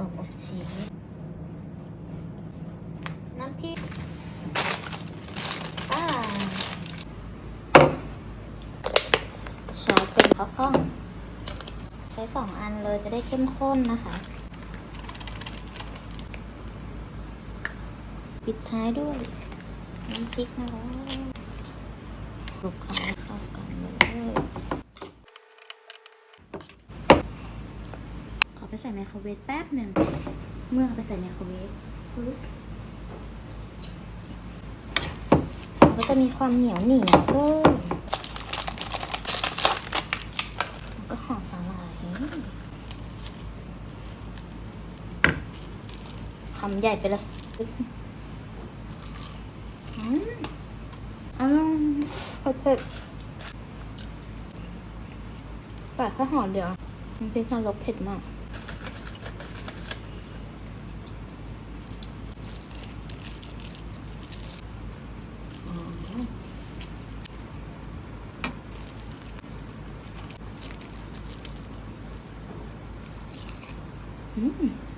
วอบชีสน้ำพริกป้าซอสเป็นข้าวกล้อง ใช้สองอันเลยจะได้เข้มข้นนะคะ ปิดท้ายด้วย น้ำพริกนะคะคลุกเค้า ไปใส่ไมโครเวฟแป๊บหนึ่ง เมื่อไปใส่ไมโครเวฟฟึ๊บก็จะมีความเหนียวหนียวเพิ่มแล้วก็ห่อสาหร่ายคำใหญ่ไปเลยอืมอร่อยเผ็ดใส่แค่ห่อเดียว มันเป็นการลบเผ็ดมาก อืม